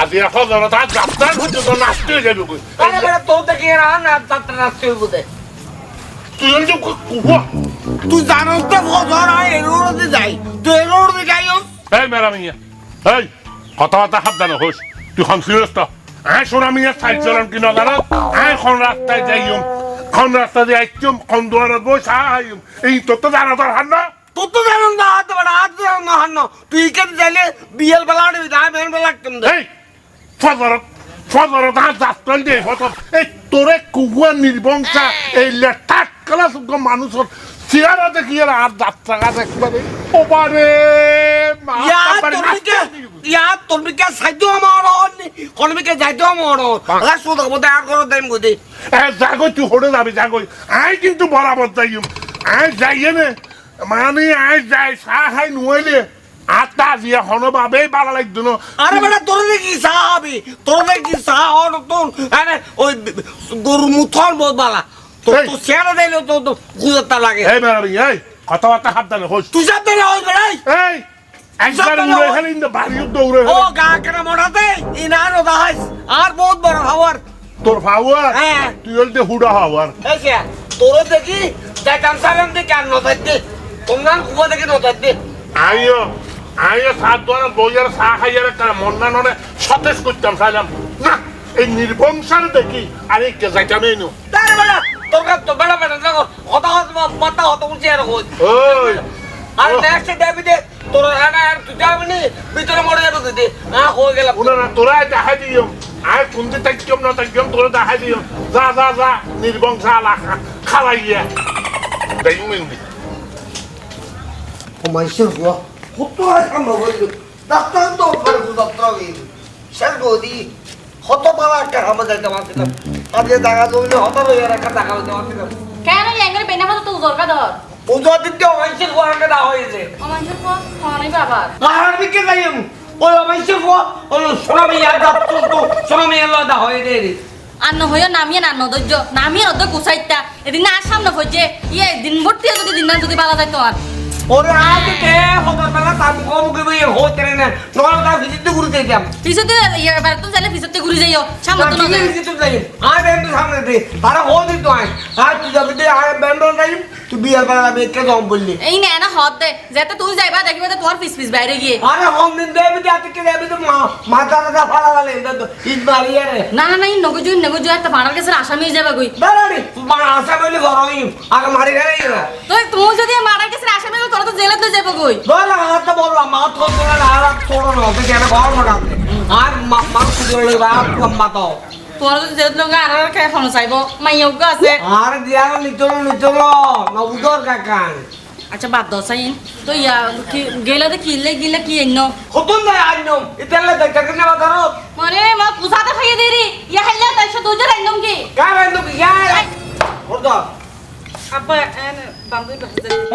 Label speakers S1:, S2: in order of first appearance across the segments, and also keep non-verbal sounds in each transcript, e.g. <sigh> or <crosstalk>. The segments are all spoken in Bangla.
S1: আজ এখন জনতা যাত্রার পর্যন্ত নাচতে যাবে কই
S2: তোর দেখে
S1: তুই যে কুয়া
S2: তুই জানোস তো এর রোডে যাই তুই এর রোডে যাইও
S1: এই মেরা মিয়া এই কথাবার্তা সাবধানে হোস তুই কনফিউজ তো আয় সোনা মিয়া সাইড চলাম কি না জানো আয় রাস্তায় যাইম কোন রাস্তা দিয়ে আইম কোন দুয়ারে বই সাহাইম এই তোর তো জানা তোর হান্না
S2: তোর তো জানো না হাত বড় হাত জানো না হান্ন তুই কেন যাইলে বিয়েল আনবি না বেন বেলা কেন
S1: এই ফজরত ফজরত আর যাত্রা দিয়ে হতো এই তোরে কুয়া নির্বংশা এই লেঠাক ক্লাস মানুষের চেয়ারা দেখি আর আর গাছ একবারে ওপারে
S2: ইয়া। ইয়া সাইতো আমার যাইতো আমার আর সুদ করো গদি
S1: এ জাগো তুই হরে যাবি জাগো। আই কিন্তু বরাবর যাইম আই যাইয়ে নে মানে আই যাই আটা হনো বাবে লাগতো ন
S2: আরে বেটা তোর দেখি সাহাবি তোর দেখি সাহা হন তোর? আরে ওই গরু মুথন বহুত বালা। তো। তো শেয়ার দিলে তো তো গুজরতা লাগে।
S1: এই বেড়াবি এই কথাবার্তা সাবধানে হোস।
S2: তুই সব দিলে ওই বেড়াই
S1: এই একবার উড়ে। হেলে ইন্দা বাড়িও দৌড়ে
S2: ও গা কেন মোড়াতে ইনারো দাহাইস আর বহুত বড় খবর
S1: তোর ফাওয়ার
S2: হ্যাঁ।
S1: তুই বলতে হুডা হাওয়ার।
S2: এসে তোর দেখি যাইতাম সালাম দেখি আর দে। তোমরা কুয়া দেখি দে।
S1: আইও আইও সাত দোয়ার বইয়ার চা খাইয়ার একটা মন্না ননে সতেজ করতাম চাইলাম না এই নির্বংশার দেখি আরে কে যাইতাম এই নু।
S2: তারে তোর কাছে তো বেড়া বেড়া দেখো কথা মাথা হতো উঁচে আর আর নেক্সট দেবি দে তোর একা আর তুই যাবি নি ভিতরে মরে যাবে তুই না হয়ে গেল
S1: তোরা দেখা দিও। আর কোনটি তাকিয়ম না তাকিয়ম তোরা দেখা দিও। যা যা যা নির্বংশা আলাকা খালাইয়া দেখবেন
S2: মাইশের হুয়া কত হয়। সম্ভব হইল ডাক্তার তো ওখানে ডাক্তার হইল। শেষ গদি হত পালা একটা খাবার যাইতে পারছিলাম আজকে টাকা জমিলে হত একটা টাকা হইতে পারছিলাম
S3: কেন জ্যাঙ্গের বেনা ভালো তো উজর ধর
S2: পুজো দিতে মাইশের হুয়া দা হয়েছে
S3: খাওয়ানি
S2: ওই ওই আর তো দে রে
S3: আন্ন হইও নামিয়ে না নামিয়ে নদ গুছাইতা এদিন না সামনে হইছে ইয়ে দিন ভর্তি যদি দিন না যদি বালা তোমার।
S2: ওরে আজ কে হত পালা তাম কম কে হতে রে না নল তা ভিজিট করে দিতাম
S3: পিছতে এবার তো চাইলে পিছতে ঘুরে যাইও সামনে তো না যায়।
S2: আর বেন্ড সামনে দে তারা হো দিত আই আর তুই যাবি দে আর বেন্ড নাই তুই বিয়ার বেলা বেকে জম বললি
S3: এই না না হদ দে যেতে তুই যাইবা দেখবে তো তোমার পিস পিস বাইরে গিয়ে
S2: আরে হম দিন দেবি দে আজকে দেবি তো মাথা মাথা ফালা গেলে তো মারি আরে
S3: না না না এই নগজু নগজু একটা ভাড়ার কাছে আসামি যাবে
S2: ঘর হই আগে মারি
S3: তো তুমি যদি মারার কাছে আসামি হয়ে তোরা তো জেলে তো গই
S2: বল হাত তো বললাম মা তো তোরা আর ছোড়ো না ওকে কেন ঘর মোটাতে আর মা মা কুদিয়ে লই বা কম্মা তো।
S3: তোরা তো জেলে লোক আর আর খাই ফোন চাইব। মাইয়োগ্য আছে।
S2: আর দিয়া নিচলো নিচলো নবুদর কাকান।
S3: আচ্ছা বাদ দাও সাইন। তো ইয়া কি গেলে তো কিনলে গিলে কি এন্ন
S2: কতন যায় আইনম ইতালে দেখা কেন বাজারো
S3: মানে মা কুসাতে খাইয়ে দেরি। ইয়া হাইলা তাইছো দুজন আইনম কি?
S2: ইয়া
S3: আপা এনে বান্ধবী বাজে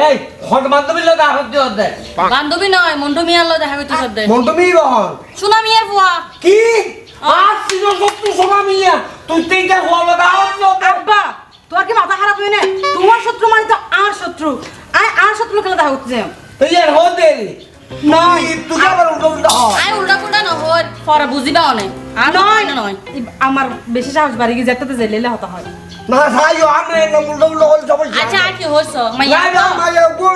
S2: এই হট বান্ধবী লোক আর হতে হতে
S3: বান্ধবী নয় মন্টু মিয়ার লো দেখা হইতো সদ্দে
S2: মন তুমি বহন
S3: সুনা মিয়ার ফুয়া
S2: কি? আজ সিনো সত্যি সোনা মিয়া। তুই তিনটা হলো দাও
S4: আব্বা তোমার কি মাথা খারাপ তোমার শত্রু মানে তো আমার শত্রু আয় আর শত্রু খেলা দেখা হচ্ছে
S2: তুই আর হতে নয় তুই আবার উল্টো উল্টো
S3: আই উল্টা পুল্টা নহর পরে বুঝিবা অনে আর নয় না নয়
S4: ই- আমার বেশি সাহস বাড়ি গিয়ে যেতে জেলে হতে হয়।
S2: না সাইও আমি না উল্টো উল্টো হল সবাই
S3: আচ্ছা কি হইছ? মাইয়া
S2: না মাইয়া গোয়া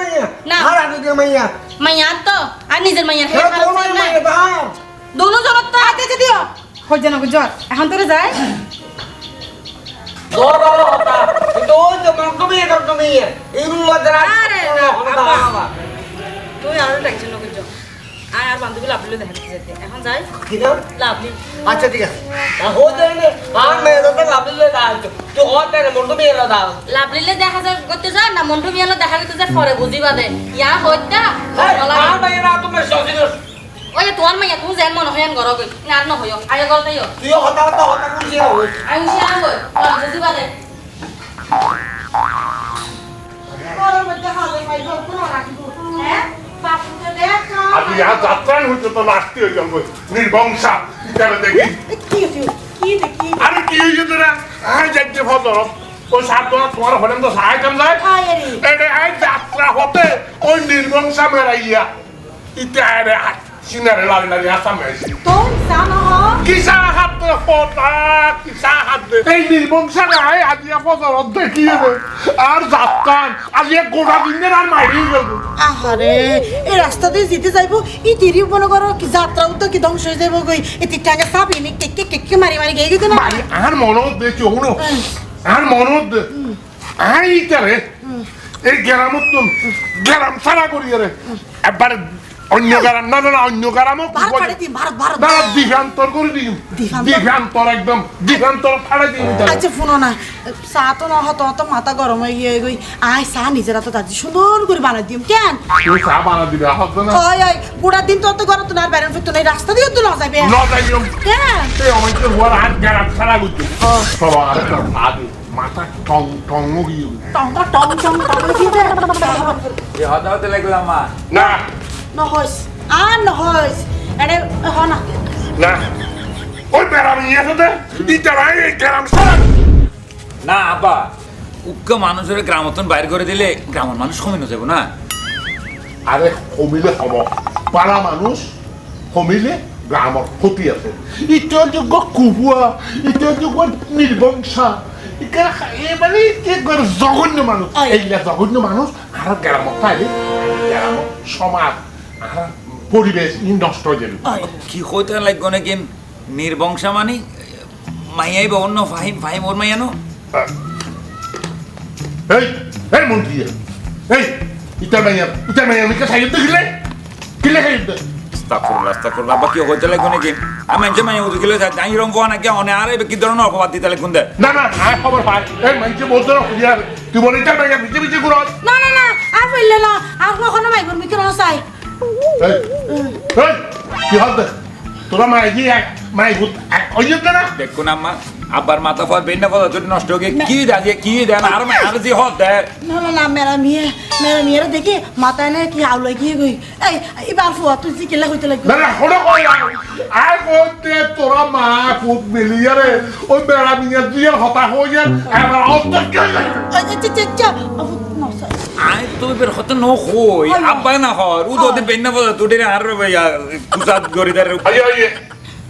S3: না।
S2: আর আগে দিয়ে মাইয়া?
S3: মাইয়া তো? আর নিজের
S2: হ্যাঁ
S3: হেড
S2: তোমার মাইয়া দাও
S3: দোনো জনত তো?
S4: আচ্ছা আচ্ছা দিও। হজ্জা না জ্বর। এখন তোরে যায়
S2: জ্বর ভালো হতা। কিন্তু ওই যে মন তুমি এটা তুমি এগুলো যারা
S4: আরে না, আব্বা। তুই আর টেনশন না করছ আয় আর বান্ধবী লাভলি দেখা যেতে। এখন যাই। লাভলি।
S2: আচ্ছা ঠিক আছে। আর মেয়ে তো লাভলে তো হতে না? মন দাও
S3: লাভলিলে দেখা যায় করতে যায় না মন্টু মিয়ালে দেখা করতে যায় পরে বুঝিবা দে। ইয়া হইতা
S2: আর মেয়ে না তোমার সজিল
S3: ওই তোমার মাইয়া তুমি যেন মনে হয় ঘর গই আর নহয়। আগে আমি
S4: ঘরের মধ্যে হালে পাইব পুরো রাখিব। হ্যাঁ?
S1: আজি ইহা যাত্রাই হইতে তো হয়ে যাব নির্বংসা ইতারে দেখি? আরে কি হয়েছে তোরা? আয় যাইতে ফজর ওই সাত তোমার তোমার হলেন তো সাহায্য যায়। এটা আয় যাত্রা হতে ওই নির্বংসা মেরাইয়া আরে সিনারে লারি কিসা হাত ফটা হাত এই আজিয়া আর যাত্রান আজিয়া গোড়া দিনের আর মারি গেল
S5: আহারে এই রাস্তা দিয়ে যেতে যাইবো ই দেরি মনে করো কি যাত্রা তো কি ধ্বংস হয়ে যাব গই এটি টাকা চাবি নি কেকে কেকে মারি মারি গিয়ে গেছে না?
S1: আর মনত দে চৌনো আর মনত দে। আই ইতারে এই গ্রামত গ্রাম ছাড়া করি রে। একবার অন্য গ্রাম না না অন্য গ্রামও
S5: ভারত
S1: দিঘান্তর করে দিম
S5: দিঘান্তর?
S1: একদম দিঘান্তর ফাড়ে দিম
S5: আচ্ছা শুনো না চা তো না হতো তো মাথা গরম হয়ে গিয়ে গই আয় চা নিজেরা তো দাদি সুন্দর করে বানাই দিম কেন
S1: তুই চা বানা দিবে হবে না
S5: ওই ওই বুড়ার দিন তো অত গরম তো না বেরেন ফিরতো না রাস্তা দিয়ে তো না যাবে
S1: ন যাইম
S5: কেন
S1: এই অমাইকে হুয়ার হাত গ্রাম ছাড়া করছে সবার আরেকটা ভাবি মাথা টং টং গিয়ে
S5: টংটা টং টং টং দিবে
S6: এ হতে হতে লাগলাম
S1: না
S5: নহস আর নহস আরে হ না
S1: না ওই বেড়ামি আছে দে ইতারা এই গ্রাম
S6: না আব্বা উক্কা মানুষের গ্রামতন বাইর করে দিলে গ্রামের মানুষ কমে যাব না।
S1: আরে কমিলে হব। পাৰা মানুষ কমিলে গ্রামর ক্ষতি আছে। ইটো যোগ্য কুহুয়া ইটো যোগ্য এবারে একবার জঘন্য মানুষ। এইলা জঘন্য মানুষ আর গ্রামত গ্রাম সমাজ। পরিবেশ নষ্ট হয়ে যাবে
S6: কি কইতে লাগবে নাকি? নির্বংশা মানে মাইয়াই বা অন্য ফাহিম ফাহিম ওর মাইয়ানো
S1: এই এই মন্ত্রী এই ইটার মাইয়া মাইয়া আমি কে সাইড দিলে কিলে সাইড
S6: আস্তাগফিরুল্লাহ আস্তাগফিরুল্লাহ আব্বা কি কইতে লাগবে নাকি? আমি যে মাইয়া উঠে গেলে যাই রং কোয়া নাকি? অনে আর কি ধরনের অপবাদ দিতে লাগবে দে
S1: না না আয় খবর পাই। এই মাইছে বলতে না তুই বল মাইয়া বিচে বিচে ঘুরত
S5: না না না আর ফেললে না আর কখনো মাইগুর মিকে না চাই
S1: এই এই কি হবে তোরা মাই দিয়ে মাই ভূত ওই যে না
S6: দেখুন আম্মা আব্বার মাথা ফল বেন ফল যদি নষ্ট হয়ে কি দেয় কি দেয় না আর আর যে হত দেয়।
S5: না না না মেরা মেয়ে মেরা মেয়েরা দেখি মাথায় নে কি আউলাই গিয়ে গই। এই এবার ফুয়া তুই যে কেলা হইতে লাগবে।
S1: না না হড়ো কই? আর কোতে তোরা মা ভূত মিলিয়ারে ওই বেড়া মিয়া দিয়ে হতা হয়ে যায় এবার অন্তর কে
S5: ওই চে চে।
S6: আই তো বের হতে ন হই আব্বা না হর উ তো বেন না ফল তুই আর কুসাদ গরি দার
S1: আয় আয়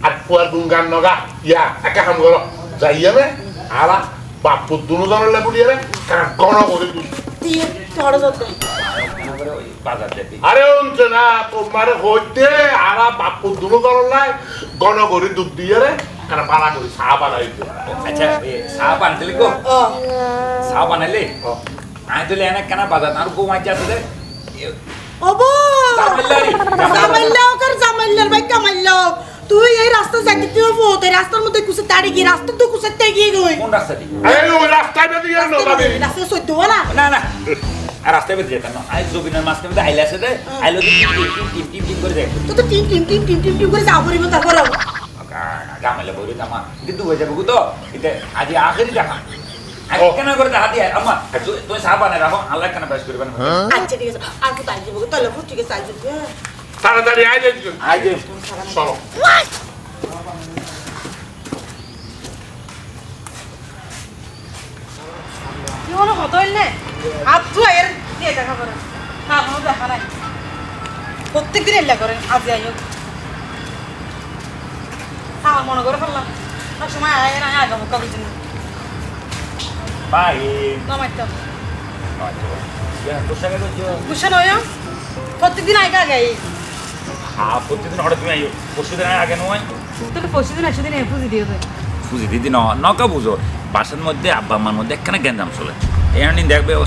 S1: আর পুয়ার গুঙ্গান নগা ইয়া একা কাম করো। যাইয়া রে আলা বাপু দুনো জনের লেবুলিয়ারে কারণ কোন করে তুই
S5: দিয়ে
S6: বাজার যেতে
S1: আরে অন্ত না তোমার হইতে আরা বাপু দুনো জনের লাই গণ করে দুধ দিয়ে রে কারণ পালা করি চা বানাইতে।
S6: আচ্ছা এ চা গো চা বানাইলে? এনে কেনা বাজার আর গো মাইতে আছে দে
S5: ওবো
S6: জামাইল্লারি।
S5: জামাইল্লাও কর জামাইল্লার ভাই কামাইল্লাও তুই এই রাস্তা যাইতে তুই বহুত এই রাস্তার মধ্যে কুসে তাড়ি গিয়ে রাস্তা তো কুসে তে গিয়ে গই
S6: কোন রাস্তা দি
S1: এই ওই রাস্তায় বেরিয়ে গেল যাবে
S5: রাস্তা সইতে না
S6: না না আর রাস্তায় বেরিয়ে যেতাম না আই জবিনের মাঝখানে মধ্যে আইলে আছে দে আইলো টিম টিম টিম টিম করে যায়
S5: তো তো team team team team team team করে যাও পরিব তারপর
S6: গামাইলে বইরে জামা কিন্তু হয়ে যাবে তো এটা আজ আখেরি দেখা কেন করে দেখা দিয়ে আম্মা তুই বানাই রাখো। আল্লাহ কেন বেশ করবেন
S5: আচ্ছা ঠিক আছে। আর কোথায় যাব? তাহলে ফুট ঠিক আছে আই
S1: তাড়াতাড়ি আয় যাই চলো।
S4: কি মনে হতো না? হাত তুই এর দিয়ে দেখা করে। না কোনো দেখা নাই। প্রত্যেক দিন এল্লা করেন আজ যাই হোক। আমার মনে করে ফেললাম। না সময় আয় না আয় নয় প্রত্যেক দিন আগে আগে
S6: হ্যাঁ প্রতিদিন হঠাৎ তুমি আইও পরশু দিন আগে নয়
S4: তোকে পরশু দিন একশো দিন পুজি দিয়ে দেয়
S6: বুঝি দিদি ন নকা বুঝো বাসার মধ্যে আব্বা আমার মধ্যে একখানে গ্যাঞ্জাম চলে দেখবে ও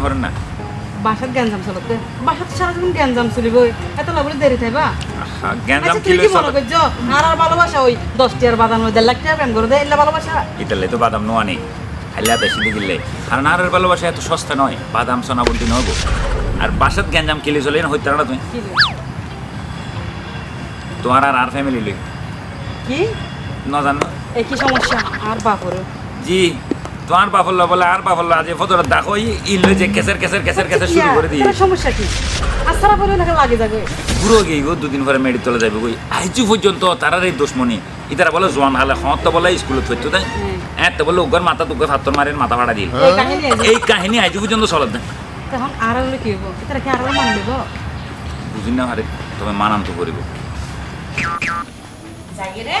S6: করে না
S4: বাসার গ্যাঞ্জাম চলতে বাসার তো সারাদিন গ্যাঞ্জাম চলিব এত লাভলে দেরি থাকবা
S6: আহা, গ্যাঞ্জাম কি
S4: তুই কি মনে
S6: চলে
S4: করছ আর আর ভালোবাসা ওই দশ টিয়ার বাদাম ওই দেড় লাখ টাকা প্রেম করে দেয় এলে ভালোবাসা
S6: ইতালে তো বাদাম নোয়া নেই হাইলা বেশি দিলে। আর নারের ভালোবাসা এত সস্তা নয় বাদাম সোনা বলতে নয় গো। আর বাসাত গ্যাঞ্জাম কিলে চলে না হইতে না তুমি। তোমার আর আর ফ্যামিলি লই
S4: কি?
S6: ন জানো
S4: এই কি সমস্যা? আর বাপরে।
S6: জি তোমার বাফল্য বলে আর বাফল্য আজ ফটোটা দেখো ইলে যে কেসের কেসের কেসের কেসের শুরু করে দিয়ে
S4: সমস্যা কি? আসারা পরে লাগে লাগে যাবে।
S6: পুরো গিয়ে গো দুদিন পরে মেডিকেল চলে যাবে গই আইজু পর্যন্ত তারার এই দুশ্মনী। ইতারা বলে জোয়ান হালে হত বলে স্কুলে থইতো তাই। হ্যাঁ তো বলে উগর মাথা তুগর ফাত্তর মারেন মাথা ফাটা দিল।
S4: এই কাহিনী
S6: আইজু পর্যন্ত চলত না?
S4: তখন আর হলে কি হব এটা কি আর মান দেব
S6: বুঝি না হারে তবে করিব।
S3: যাই রে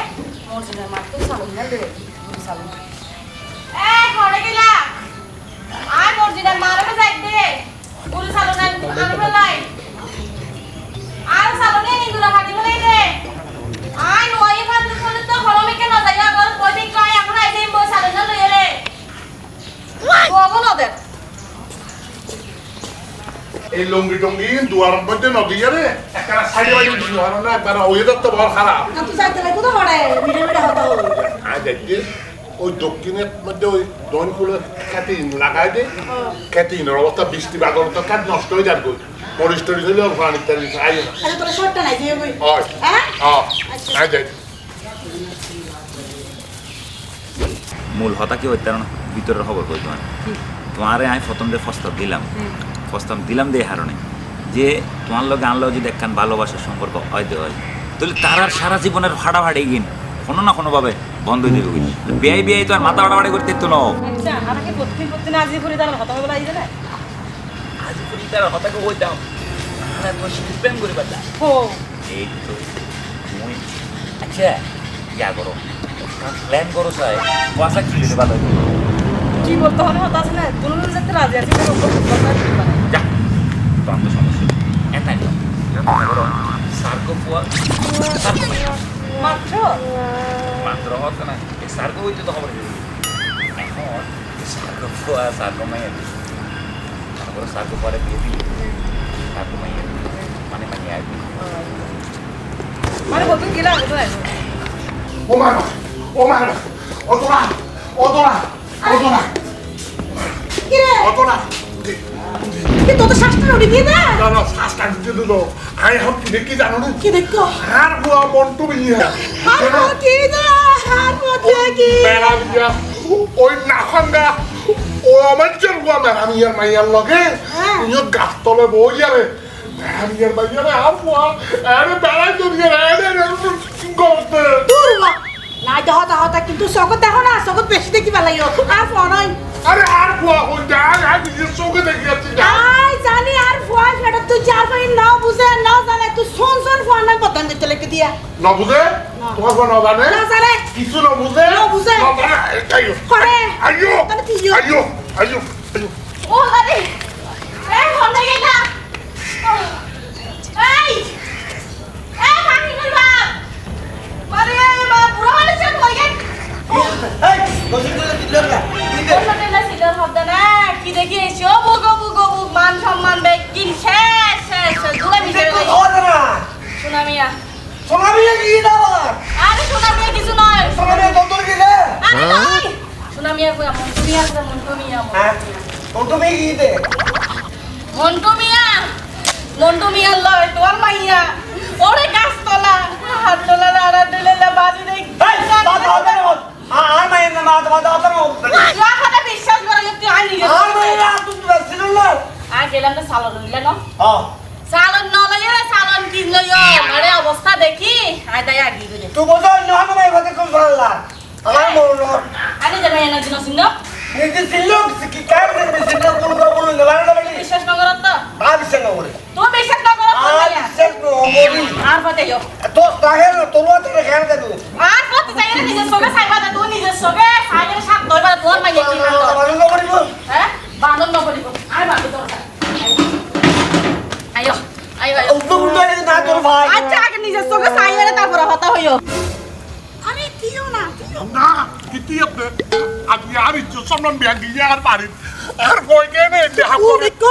S3: মর্জিনার মার সালুন না দে সালুন এ ঘরে গেলা। আয় মর্জিনার মারবে যাই দে পুরো সালুন আনবে ফেলাই আর সালুনে দে নয় তো হলমে কেন যাই আগল কইবি কয় এখন আইছে মো সালুন না নদে
S1: এই লঙ্গি টঙ্গি দুয়ার মধ্যে নদী রে একটা সাইডে বাইরে দুয়ার না একবার ওয়েদার তো বড় খারাপ।
S5: তুই যাইতে তো হতো
S1: ওই দক্ষিণের মধ্যে ওই দনকুলে খ্যাতি লাগাই দে। খ্যাতি অবস্থা বৃষ্টি বাদল তো কাজ নষ্ট হয়ে যাবে মরিচ টরিচ হলে ওখানে ইত্যাদি আই না।
S5: আরে তোর শর্টটা নাই যে বই
S1: হয়।
S5: হ্যাঁ?
S1: হ্যাঁ। আই যাই
S6: মূল হতা কি হইতে না? ভিতরের খবর কই তোমার তোমারে আমি প্রথম যে প্রস্তাব দিলাম। প্রস্তাব দিলাম দে হারণে। যে তোমার লগে আনলেও যদি একখান ভালোবাসার সম্পর্ক হয় হয় তাহলে তার আর সারা জীবনের ভাড়ে গিন কোনো না কোনোভাবে বন্ধ হয়ে যাবে বিয়াই বিয়াই তো আর মাথা ভাড়ি করতে তো না।
S4: আচ্ছা না?
S6: তো? এই তো আচ্ছা ইয়া করো। প্ল্যান করো চাই। পয়সা কি দিতে হবে?
S4: কি বলতে হবে হতা আছে না? দুজন যেতে রাজি আছে কিন্তু ওপর কথা কি পারে
S6: যা। তো সমস্যা। নেই। এটাই তো মনে করো সার্কো মাইয়া।
S4: মাত্র?
S6: মাত্র হতো না। এই সার্কো হইতে তো খবর এখন সার্কো ফুয়া সার্কো মাইয়া। মনে সার্কো পরে বিয়ে দিবি সার্কো মাইয়া। মানে মানে আসবি
S4: মানে বলতে গেলা বুঝো না
S1: ও মা ও মা ও তোরা ও তোরা ও তোরা
S5: কি রে
S1: ও তোরা
S5: কি তোর শ্বাসটা উড়ি দিয়ে দে
S1: না না শ্বাসটা দিতে দিল আই হাম কি দেখি জানো না
S5: কি দেখো
S1: আর বুয়া মন্টু বিয়ে
S5: আর কি দে আর মতে কি
S1: মেরা বিয়া ওই নাখাঙ্গা ও আমার চেন বুয়া মেরা মিয়ার মাইয়ার লগে তুইও গাছ তলে বই যাবে মেরা মিয়ার মাইয়ারে আর বুয়া আরে বেড়াই তো দিয়ে রে করতে
S5: দূর হ না এটা হতা হতা কিন্তু চকত দেখো না চকত বেশি দেখি পেলাইও আর ফোন
S1: আরে আর বুয়া হই যা আর নিজের চোখে দেখি যাচ্ছি
S5: আই জানি আর ফোন এটা তুই চার পাই না বুঝে না জানে তুই শোন শোন ফোন না বদন দিতে লেগে দিয়া
S1: ন বুঝে তোমার কোনো জানে
S5: না জানে
S1: কিছু ন বুঝে
S5: না বুঝে।
S1: ন জানে আইও
S5: করে
S1: আইও। আইও আইও আইও
S3: ও আরে এ ঘরে গেলা এই এ পানি করবা আরে কি দেখি এসো? বুগো বুগো বুগ মান সম্মান বেকিন শেষ শেষ দুলা মিশে
S2: দেখো
S3: গেল
S2: ধরে না
S3: সুনামিয়া
S2: সোনামি কি দাও
S3: আরে সুনামিয়া কিছু নয়।
S2: সোনামি দন্তর কি রে
S3: আরে নয়। সুনামিয়া কই? তুমি আছে মন তুমি আমন
S2: তুমি কি দে?
S3: মন্টু মিয়া মন্টু মিয়া লয় তোর মাইয়া। ওরে গাছ তলা হাত তলা রাড়া দিলে বাজি দেখ
S2: এই বাদ হবে না আর মাই না বাদ বাদ হবে না
S3: ইয়া কথা বিশ্বাস করে তুই আই নিজে
S2: আর মাই না তুমি ছিল না
S3: আর গেলাম তো সালন লইলে ন
S2: হ্যাঁ
S3: সালন ন লইলে সালন কিন লইও আরে অবস্থা দেখি তাই আগি গলে
S2: তুই না ভাতে আমার মন
S3: আরে এনা দিন সিন
S2: নিজে কি করে না
S3: বিশ্বাস তো
S2: না করে আর না
S3: পাতে ইয়ো
S2: তো তাহে তোর হাতে খেয়াল
S3: আর পাতে না সাইবা দে তুই সাত তোর মাইয়া কি
S2: না করিব
S3: হ্যাঁ? আয়ো আয়ো আয়ো
S2: উল্টো উল্টো না তোর ভাই।
S3: আচ্ছা আগে নিজের চোখে চাইলে তারপরে হতা হইও।
S5: আরে দিও না দিও।
S1: না কিতি আপনি আজকে আর ইচ্ছু সম্মান বিয়ান দিয়ে আর কই কেনে দেখা করে। ইচ্ছু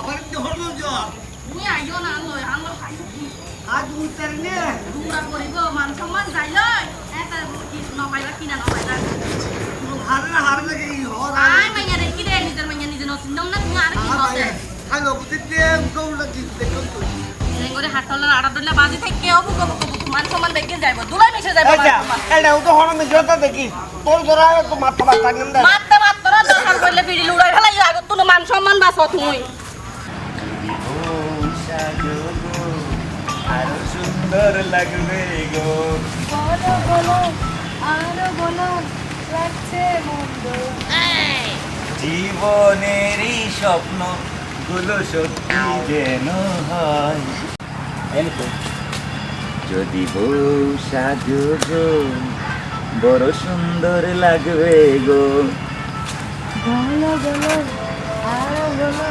S2: আমার কি হলো যা
S3: আইও না লয় আলো খাই
S2: নে
S3: দুরা করিব মান সম্মান যাই লয় এটা কি নপাইলা কিনা নপাইলা
S2: হারে হারে লাগে কি হর
S3: আই মাইয়া রে কি রে নিজের মাইয়া নিজে নসিন্দম না তুমি আর কি হতে
S2: খাইলো বুঝতে গৌড়া জিততে কিন্তু
S3: করে হাত আড়া ধরলে বাজি থেকে কেউ বুকো বুকো বুকো মান সমান দেখে যাইব দুলাই মিশে যাইব
S2: আচ্ছা এটা তো হরমে জোতা দেখি তোর তোরা তো মাথা মাথা নিন্দা
S3: মারতে না দরকার করলে ফিরি লুড়াই ফেলাই আগত তুলো মান সম্মান তুই
S6: আরও সুন্দর লাগবে গো
S3: বলো বলো আরও বলো লাগছে মন্দ
S6: জীবনেরই স্বপ্নগুলো সত্যি যেন হয় যদি বউ সাজো গো বড় সুন্দর লাগবে গো
S3: বলো বলো আরও বলো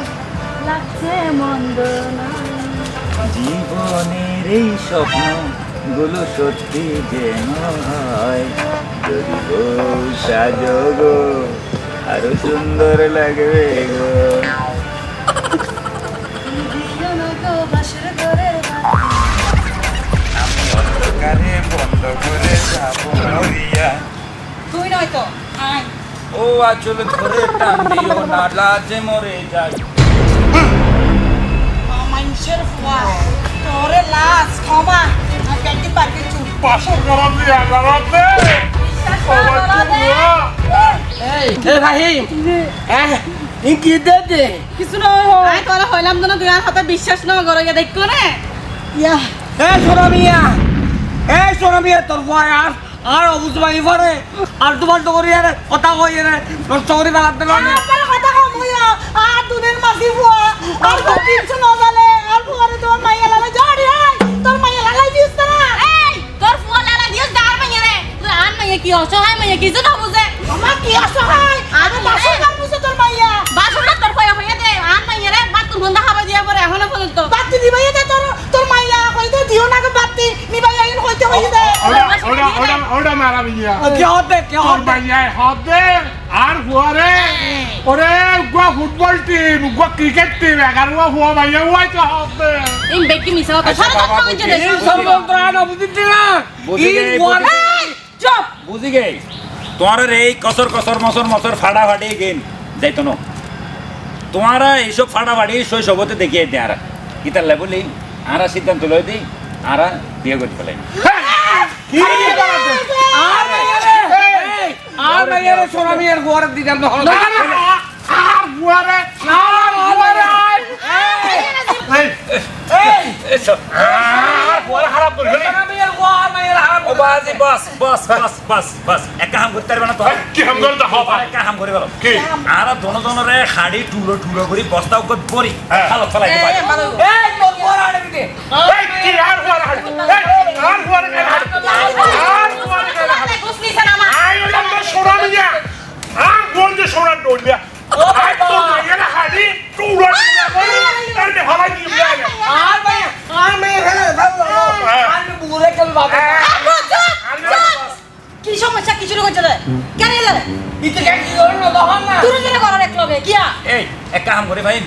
S3: লাগছে মন্দ না
S6: জীবনের এই স্বপ্নগুলো সত্যি যেন হয়। যদি বউ সাজো গো আরও সুন্দর লাগবে গো।
S3: বাসর করে
S6: আমি অন্ধকারে বন্ধ করে যাব মরিয়া
S4: তুই নয় তো
S6: ও আচলে ধরে টান দিও না লাজে মরে যাই।
S5: মানুষের তোরে লাশ ক্ষমা আর চুপ
S2: হ্যাঁ
S3: কিছু তোরা আর বিশ্বাস
S5: ইয়া
S2: এ এ তোর ভয় তোমার তো কথা কই রে নষ্ট করি বাদ
S5: কম হইয়া আর দুদিন মাসি ফুয়া আর তো কিছু না জানে। আর ফুয়ারে তোমার মাইয়া লাগা জাড়ি আয় তোর মাইয়া লাগাই দিস না।
S3: এই তোর ফুয়া লালা দিস দার মাইয়া রে। তুই আন মাইয়া কি অসহায় মাইয়া কিছু না বুঝে?
S5: আমার কি অসহায়? আমি বাসন কার বুঝে তোর মাইয়া।
S3: বাসন না তোর কয়া হইয়া দে আন মাইয়া রে বাত তুই বন্ধা খাবার দিয়া পরে এখনও পর্যন্ত।
S5: বাতি দিবাই দে তোর তোর মাইয়া কইতে দিও না গো বাতি নিবাই আইন কইতে দে।
S1: ওটা ওটা ওটা মারা বিয়া
S2: কি হতে কি
S1: তোর বাইয়ায় হাত দে। আর হুয়ারে? ওরে গুয়া ফুটবল টিম গুয়া ক্রিকেট টিম এগারো হুয়া বাইয়া হুয়াই তো দে
S3: ইন বেকি মিছা কথা। সারা কথা কইছে। রে
S2: আর বুঝতে না
S6: বুঝি
S2: ই
S6: গে,
S2: গোয়ার
S6: বুঝি
S2: চুপ।
S6: বুঝি গে তোমার এই কসর কসর মসর মসর ফাটা ফাটি গেন যাইতো না। তোমারা এইসব ফাটা ফাটি শৈশবতে দেখিয়ে দেয় আর। লাই বলি আরা সিদ্ধান্ত লই দিই আরা বিয়ে করে ফেলাই।
S2: আর মাইয়ারে এই, আর মাইয়ারে সোনামিয়ার গোয়ার দিতাম না
S1: না না আর
S2: না হুয়ারে
S1: এই
S2: এই
S1: আর হুয়ারে খারাপ করে
S2: সোনামিয়ার গোয়ার মাইয়ার হারাম
S6: ও বাজি বাস বাস বাস বাস বাস। একটা হাম করতে পারবে না তো?
S1: কি হাম করতে হবে?
S6: একটা হাম করে গেল।
S1: কি?
S6: আর দোনো দোনরে হাড়ি টুলো টুলো করে বস্তা। খালো ফেলাই
S2: এই তোর গোয়ার দিতে
S1: এই কি আর এই আর ওটা তো সোনা মিয়া আর কোন যে সোনা ডলিয়া আই তো মাইয়ারে হাড়ি টুরা টুরা করে তার বে হলাই কি লাগে
S2: আর মাইয়া আর মাইয়া ফেলে ভালো আর বুড়ে কেন বাবা?
S3: কি সমস্যা? কি শুরু করছে কেন এলে?
S2: ইতে কে কি করো না তখন না।
S3: তুই যেন করার এক লগে কিয়া?
S6: এই একটা হাম করে ভাই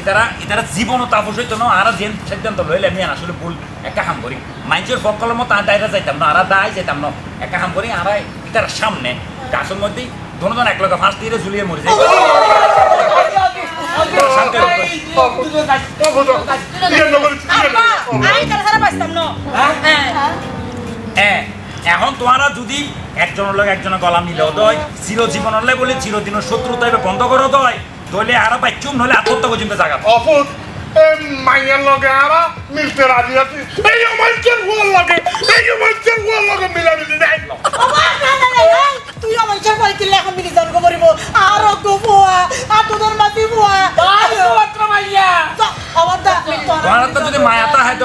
S6: ইতারা ইতারা জীবনও তাপস হইতো না আর যে সিদ্ধান্ত লইলে আমি আসলে ভুল। একটা হাম করি মাইন্সের ফকলের মতো আর দায়রা যাইতাম না আর দায় যাইতাম না। একটা হাম করি আর ইতার সামনে গাছের মধ্যেই দোনোজন এক লগে ফাঁস দিয়ে ঝুলিয়ে মরে যাই শান্তি হতো।
S1: ও বুঝো ইয়ে নগর
S3: আব্বা আমি তার সারা পাইতাম না হ্যাঁ
S6: হ্যাঁ এখন তোমারা যদি একজনের লগে একজনের গলা মিলেও দয় চিরজীবনের লাই বলে চিরদিনের শত্রুতা বন্ধ করো দয় তাহলে আর বাচ্চুম নহলে আত্মহত্যা পর্যন্ত জায়গা
S1: অপুত মাইয়ার লগে আরা মিলতে রাজি আছি এই হুয়ার লগে এই লগে মিলামিলি নাই
S5: আমার এই, তুই আমার চার বাড়ি কিলে এখন মিলি জন্ম করিব। আর গো ফুয়া আর তোদের মাতি
S2: মাইয়া।
S5: আমার দা
S6: তোমার তো যদি মায়াতা হয়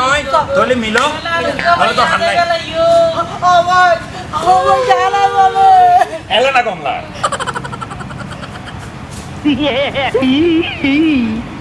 S6: তাহলে মিলো। তাহলে তো হার নাই
S5: আমার আমার জানা বলে
S6: এলে না কমলা। <laughs>